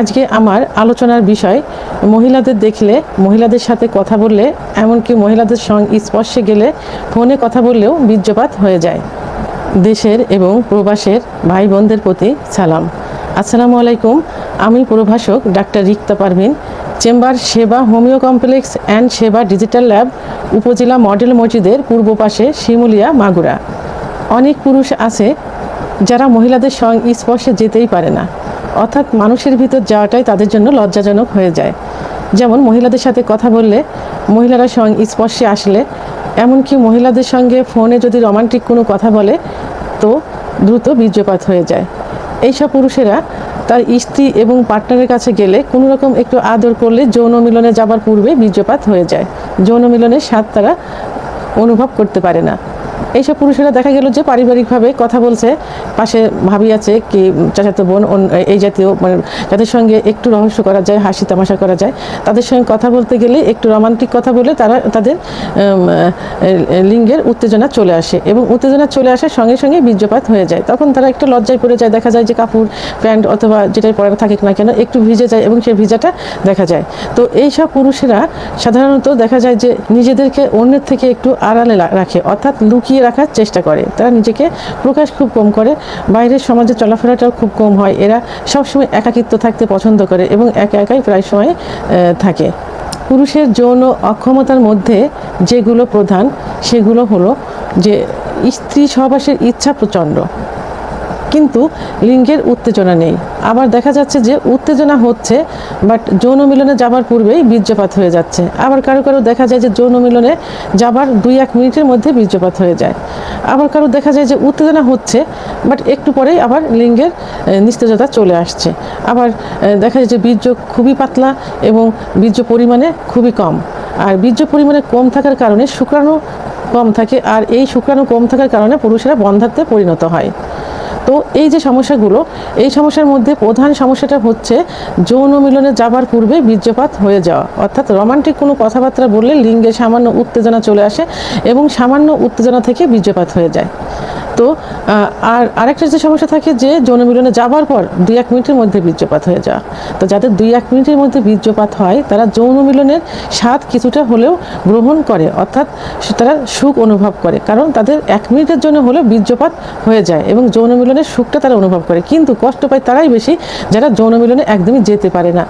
আজকে আমার আলোচনার বিষয়, মহিলাদের দেখলে, মহিলাদের সাথে কথা বললে, এমনকি মহিলাদের সঙ্গে স্পর্শে গেলে ফোনে কথা বললেও বীর্যপাত হয়ে যায়। দেশের এবং প্রবাসের ভাই বোনদের প্রতি সালাম। আসসালামু আলাইকুম, আমি প্রভাষক doctor Rikta Parvin, chamber Seba homeo complex and Seba digital lab, উপজেলা মডেল মসজিদের পূর্ব পাশে শিমুলিয়া, মাগুরা। অনেক পুরুষ আছে যারা মহিলাদের সঙ্গে স্পর্শে যেতেই পারে না। অর্থাৎ মানুষের ভিতর যাওয়াটাই তাদের জন্য লজ্জাজনক হয়ে যায়। যেমন মহিলাদের সাথে কথা বললে মহিলারা স্পর্শে আসলে, এমনকি মহিলাদের সঙ্গে ফোনে যদি রোমান্টিক কোনো কথা বলে, তো দ্রুত বীর্যপাত হয়ে যায়। এইসব পুরুষেরা তার স্ত্রী এবং পার্টনারের কাছে গেলে কোনো রকম একটু আদর করলে যৌন মিলনে যাবার পূর্বে বীর্যপাত হয়ে যায়। যৌন মিলনের স্বাদ তারা অনুভব করতে পারে না। এইসব পুরুষেরা দেখা গেল যে পারিবারিকভাবে কথা বলছে। পাশে ভাবি আছে কি, চাচাতো বোন এই জাতীয় মানে যাদের সঙ্গে একটু রহস্য করা যায়, হাসি তামাশা করা যায়, তাদের সঙ্গে কথা বলতে গেলে একটু রোমান্টিক কথা বলে তারা, তাদের লিঙ্গের উত্তেজনা চলে আসে এবং উত্তেজনা চলে আসার সঙ্গে সঙ্গে বীর্যপাত হয়ে যায়। তখন তারা একটু লজ্জায় পড়ে যায়, দেখা যায় যে কাপড়, প্যান্ট অথবা যেটাই পরে থাকে না কেন, একটু ভিজে যায় এবং সেই ভিজাটা দেখা যায়। তো এইসব পুরুষেরা সাধারণত দেখা যায় যে নিজেদেরকে অন্যের থেকে একটু আড়ালে রাখে, অর্থাৎ লুকিয়ে রাখার চেষ্টা করে। তারা নিজেকে প্রকাশ খুব কম করে, বাইরের সমাজে চলাফেরাটাও খুব কম হয়। এরা সবসময় একাকিত্ব থাকতে পছন্দ করে এবং একা একাই প্রায় সময় থাকে। পুরুষের যৌন অক্ষমতার মধ্যে যেগুলো প্রধান, সেগুলো হলো যে স্ত্রী সহবাসের ইচ্ছা প্রচণ্ড। কিন্তু লিঙ্গের উত্তেজনা নেই। আবার দেখা যাচ্ছে যে উত্তেজনা হচ্ছে বাট যৌন মিলনে যাবার পূর্বেই বীর্যপাত হয়ে যাচ্ছে। আবার কারও কারও দেখা যায় যে যৌন মিলনে যাবার দুই এক মিনিটের মধ্যে বীর্যপাত হয়ে যায়। আবার কারও দেখা যায় যে উত্তেজনা হচ্ছে বাট একটু পরেই আবার লিঙ্গের নিস্তেজতা চলে আসছে। আবার দেখা যায় যে বীর্য খুবই পাতলা এবং বীর্য পরিমাণে খুবই কম। আর বীর্য পরিমাণে কম থাকার কারণে শুক্রাণু কম থাকে, আর এই শুক্রাণু কম থাকার কারণে পুরুষেরা বন্ধাত্বে পরিণত হয়। তো এই যে সমস্যাগুলো, এই সমস্যার মধ্যে প্রধান সমস্যাটা হচ্ছে যৌন মিলনে যাবার পূর্বে বীর্যপাত হয়ে যাওয়া। অর্থাৎ রোমান্টিক কোনো কথাবার্তা বললে লিঙ্গে সামান্য উত্তেজনা চলে আসে এবং সামান্য উত্তেজনা থেকে বীর্যপাত হয়ে যায়। তো আর আরেকটা যে সমস্যা থাকে যে যৌন মিলনে যাবার পর দুই এক মিনিটের মধ্যে বীর্যপাত হয়ে যাওয়া। তো যাদের দুই এক মিনিটের মধ্যে বীর্যপাত হয়, তারা যৌন মিলনের স্বাদ কিছুটা হলেও গ্রহণ করে, অর্থাৎ তারা সুখ অনুভব করে। কারণ তাদের এক মিনিটের জন্য হলেও বীর্যপাত হয়ে যায় এবং যৌন মিলনের সুখটা তারা অনুভব করে। কিন্তু কষ্ট পায় তারাই বেশি যারা যৌন মিলনে একদমই যেতে পারে না।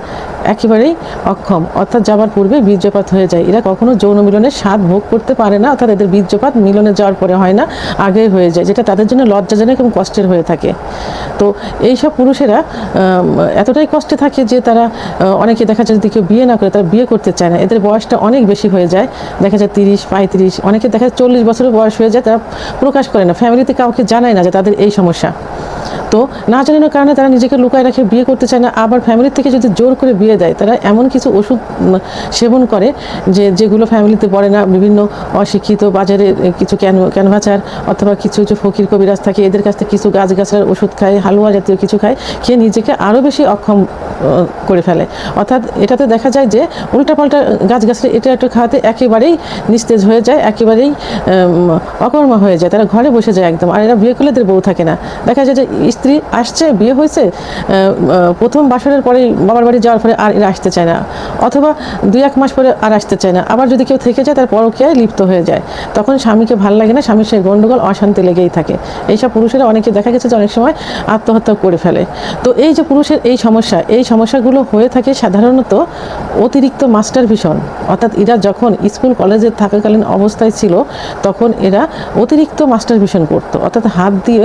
একেবারেই অক্ষম। অর্থাৎ যাবার পূর্বে বীর্যপাত হয়ে যায়। এরা কখনো যৌন মিলনের স্বাদ ভোগ করতে পারে না, অর্থাৎ এদের বীর্যপাত মিলনে যাওয়ার পরে হয় না, আগেই হয়ে যায়, যেটা তাদের জন্য লজ্জাজনক এবং কষ্টের হয়ে থাকে। তো এইসব পুরুষেরা এতটাই কষ্টে থাকে যে তারা অনেকে দেখা যায় যদি কেউ বিয়ে না করে, তারা বিয়ে করতে চায় না। এদের বয়সটা অনেক বেশি হয়ে যায়। দেখা যায় তিরিশ, পঁয়ত্রিশ, অনেকে দেখা যায় চল্লিশ বছরের বয়স হয়ে যায়, তারা প্রকাশ করে না। ফ্যামিলিতে কাউকে জানায় না যে তাদের এই সমস্যা। তো না জানানোর কারণে তারা নিজেকে লুকায় রাখে বিয়ে করতে চায় না। আবার ফ্যামিলির থেকে যদি জোর করে বিয়ে দেয়, তারা এমন কিছু ওষুধ সেবন করে যে যেগুলো ফ্যামিলিতে পড়ে না। বিভিন্ন অশিক্ষিত বাজারে কিছু ক্যান, ক্যানভাচার অথবা কিছু কিছু ফকির কবিরাজ থাকে, এদের কাছ থেকে কিছু গাছ গাছার ওষুধ খায়, হালুয়া জাতীয় কিছু খায়, খেয়ে নিজেকে আরও বেশি অক্ষম করে ফেলে। অর্থাৎ এটাতে দেখা যায় যে উল্টাপাল্টা গাছ গাছরা এটা একটু খাওয়াতে একেবারেই নিস্তেজ হয়ে যায়, একেবারেই অকর্মা হয়ে যায়। তারা ঘরে বসে যায় একদম। আর এরা বিয়ে করলে বউ থাকে না। দেখা যায় যে স্ত্রী আসছে, বিয়ে হয়েছে প্রথম বাসরের পরেই বাবার বাড়ি যাওয়ার পরে আর এরা আসতে চায় না। অথবা দুই এক মাস পরে আর আসতে চায় না। আবার যদি কেউ থেকে যায়, তার পরকীয়ায় লিপ্ত হয়ে যায়। তখন স্বামীকে ভালো লাগে না, স্বামীর সেই গণ্ডগোল অশান্তি লেগেই থাকে। এইসব পুরুষেরা অনেকে দেখা গেছে যে অনেক সময় আত্মহত্যা করে ফেলে। তো এই যে পুরুষের এই সমস্যা, এই সমস্যাগুলো হয়ে থাকে সাধারণত অতিরিক্ত মাস্টার ভিশন অর্থাৎ এরা যখন স্কুল, কলেজে থাকাকালীন অবস্থায় ছিল, তখন এরা অতিরিক্ত মাস্টার ভিশন করতো। অর্থাৎ হাত দিয়ে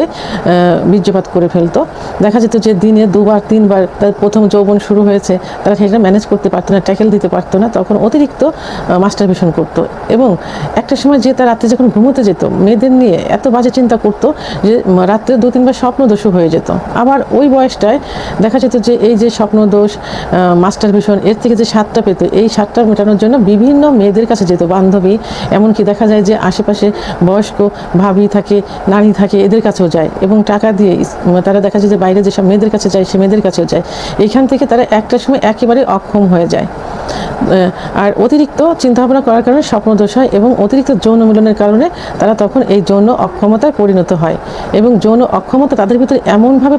বীর্যপাত করে ফেলতো। দেখা যেত যে দিনে দুবার, তিনবার তার প্রথম যৌবন শুরু হয়েছে, তারা সেটা ম্যানেজ করতে পারতো না ট্যাকেল দিতে পারতো না, তখন অতিরিক্ত মাস্টার ভিশন করতো। এবং একটা সময় যে তার রাত্রে যখন ঘুমোতে যেত, মেয়েদের নিয়ে এত বাজে চিন্তা করতো যে রাত্রে দু তিনবার স্বপ্নদোষও হয়ে যেত। আবার ওই বয়সটায় দেখা যেত যে, এই যে স্বপ্নদোষ মাস্টার ভিশন এর থেকে যে স্বাদটা পেত, এই স্বাদটা মেটানোর জন্য বিভিন্ন মেয়েদের কাছে যেত, বান্ধবী, এমনকি দেখা যায় যে আশেপাশে বয়স্ক ভাবি থাকে নারী থাকে, এদের কাছেও যায়। এবং টাকা দিয়ে ইস- তারা দেখা যায় যে বাইরে যেসব মেয়েদের কাছে যায়, সে মেয়েদের কাছেও যায়। এখান থেকে তারা একটা সময় একেবারে অক্ষম হয়ে যায়। আর অতিরিক্ত চিন্তাভাবনা করার কারণে স্বপ্নদোষ হয় এবং অতিরিক্ত যৌন মিলনের কারণে তারা তখন এই যৌন অক্ষমতায় পরিণত হয়। এবং যৌন অক্ষমতা তাদের ভিতরে এমনভাবে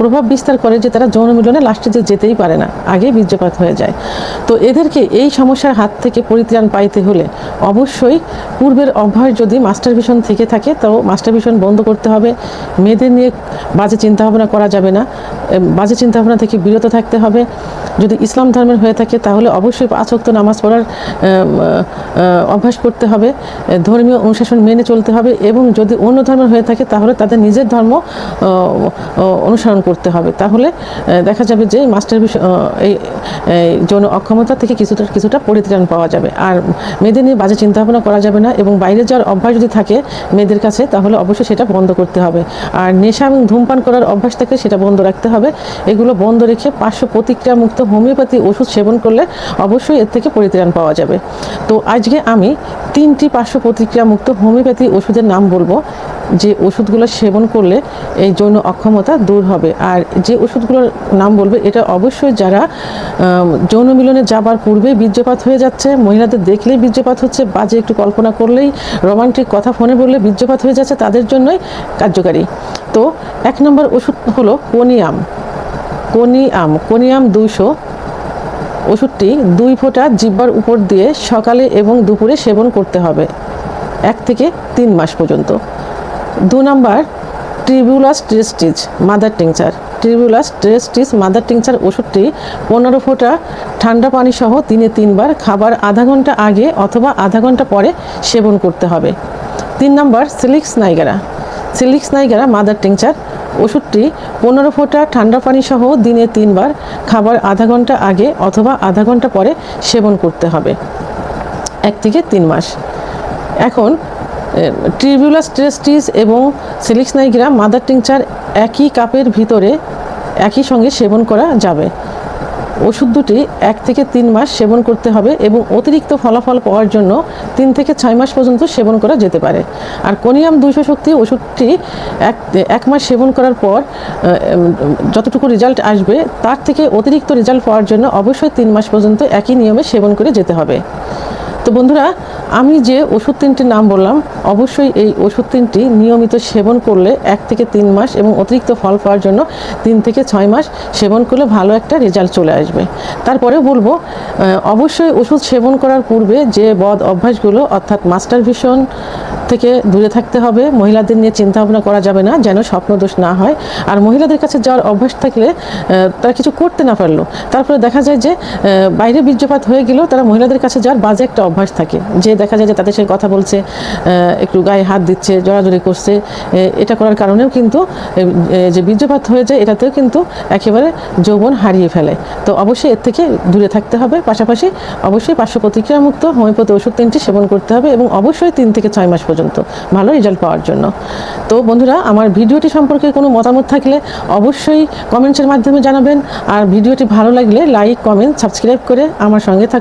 প্রভাব বিস্তার করে যে তারা যৌন মিলনে লাস্টে যে যেতেই পারে না, আগে বীর্যপাত হয়ে যায়। তো এদেরকে এই সমস্যার হাত থেকে পরিত্রাণ পাইতে হলে অবশ্যই পূর্বের অভ্যাস যদি মাস্টার ভিশন থেকে থাকে, তো মাস্টার ভিশন বন্ধ করতে হবে। মেয়েদের নিয়ে বাজে চিন্তাভাবনা করা যাবে না। বাজে চিন্তাভাবনা থেকে বিরত থাকতে হবে। যদি ইসলাম ধর্মের হয়ে থাকে, তাহলে অবশ্যই পাঁচ ওয়াক্ত নামাজ পড়ার অভ্যাস করতে হবে। ধর্মীয় অনুশাসন মেনে চলতে হবে এবং যদি অন্য ধর্মের হয়ে থাকে তাহলে তাদের নিজের ধর্ম অনুসরণ করতে হবে। তাহলে দেখা যাবে যে মাস্টার এই যৌন অক্ষমতা থেকে কিছুটা কিছুটা পরিত্রাণ পাওয়া যাবে। আর মেয়েদের নিয়ে বাজে চিন্তাভাবনা করা যাবে না এবং বাইরে যাওয়ার অভ্যাস যদি থাকে মেয়েদের কাছে, তাহলে অবশ্যই সেটা বন্ধ করতে হবে। আর নেশা এবং ধূমপান করার অভ্যাস থাকে সেটা বন্ধ রাখতে হবে। এগুলো বন্ধ রেখে পার্শ্ব প্রতিক্রিয়া মুক্ত হোমিওপ্যাথি ওষুধ সেবন করলে অবশ্যই এর থেকে পরিত্রাণ পাওয়া যাবে। তো আজকে আমি তিনটি পার্শ্ব প্রতিক্রিয়ামুক্ত হোমিওপ্যাথি ওষুধের নাম বলব। যে ওষুধগুলো সেবন করলে এই যৌন অক্ষমতা দূর হবে। আর যে ওষুধগুলোর নাম বলবে, এটা অবশ্যই যারা যৌন মিলনে যাবার পূর্বে বীর্যপাত হয়ে যাচ্ছে, মহিলাদের দেখলেই বীর্যপাত হচ্ছে, বাজে একটু কল্পনা করলেই রোমান্টিক কথা ফোনে বললে বীর্যপাত হয়ে যাচ্ছে, তাদের জন্যই কার্যকারী। তো এক নম্বর ওষুধ হলো কোনিয়াম। কোনিয়াম কোনিয়াম দুইশো ওষুধটি দুই ফোঁটা জিব্বার উপর দিয়ে সকালে এবং দুপুরে সেবন করতে হবে, এক থেকে তিন মাস পর্যন্ত। দু নম্বর Tribulus terrestris mother tincture. Tribulus terrestris mother tincture ওষুধটি পনেরো ফোঁটা ঠান্ডা পানি সহ দিনে তিনবার খাবার আধা ঘণ্টা আগে অথবা আধা ঘণ্টা পরে সেবন করতে হবে। তিন নম্বর সিলিক্স নাইগারা সিলিক্স নাইগারা মাদার টিংচার ওষুধটি পনেরো ফোঁটা ঠান্ডা পানি সহ দিনে তিনবার, খাবার আধা ঘণ্টা আগে অথবা আধা ঘণ্টা পরে সেবন করতে হবে। এক থেকে তিন মাস। এখন ট্রিবিউলাস টেস্টিস এবং সিলিক্স নাইগ্রা মাদার টিংচার একই কাপের ভিতরে একই সঙ্গে সেবন করা যাবে। ওষুধ দুটি এক থেকে তিন মাস সেবন করতে হবে এবং অতিরিক্ত ফলাফল পাওয়ার জন্য তিন থেকে ছয় মাস পর্যন্ত সেবন করা যেতে পারে। আর কোনিয়াম দুইশো শক্তি ওষুধটি এক এক মাস সেবন করার পর যতটুকু রেজাল্ট আসবে, তার থেকে অতিরিক্ত রেজাল্ট পাওয়ার জন্য অবশ্যই তিন মাস পর্যন্ত একই নিয়মে সেবন করে যেতে হবে। তো বন্ধুরা আমি যে ওষুধ তিনটির নাম বললাম, অবশ্যই এই ওষুধ তিনটি নিয়মিত সেবন করলে এক থেকে তিন মাস এবং অতিরিক্ত ফল পাওয়ার জন্য তিন থেকে ছয় মাস সেবন করলে ভালো একটা রেজাল্ট চলে আসবে। তারপরে বলব অবশ্যই ওষুধ সেবন করার পূর্বে যে বদ অভ্যাসগুলো, অর্থাৎ মাস্টার ভিশন থেকে দূরে থাকতে হবে, মহিলাদের নিয়ে চিন্তা ভাবনা করা যাবে না, যেন স্বপ্নদোষ না হয়। আর মহিলাদের কাছে যাওয়ার অভ্যাস থাকলে তারা কিছু করতে না পারল। তারপরে দেখা যায় যে বাইরে বীর্যপাত হয়ে গেলেও তারা মহিলাদের কাছে যাওয়ার বাজে একটা অভ্যাস থাকে, যে দেখা যায় যে তাদের সাথে কথা বলছে একটু গায়ে হাত দিচ্ছে জড়াজড়ি করছে এটা করার কারণেও কিন্তু যে বীর্যপাত হয়ে যায়, এটাতেও কিন্তু একেবারে যৌবন হারিয়ে ফেলে। তো অবশ্যই এর থেকে দূরে থাকতে হবে। পাশাপাশি অবশ্যই পার্শ্ব প্রতিক্রিয়ামুক্ত, হোমিওপ্যাথি ওষুধ তিনটি সেবন করতে হবে এবং অবশ্যই তিন থেকে ছয় মাস পর্যন্ত ভালো রেজাল্ট পাওয়ার জন্য। তো বন্ধুরা, আমার ভিডিওটি সম্পর্কে কোনো মতামত থাকলে অবশ্যই কমেন্টসের মাধ্যমে জানাবেন। আর ভিডিওটি ভালো লাগলে লাইক কমেন্ট সাবস্ক্রাইব করে আমার সঙ্গে থাক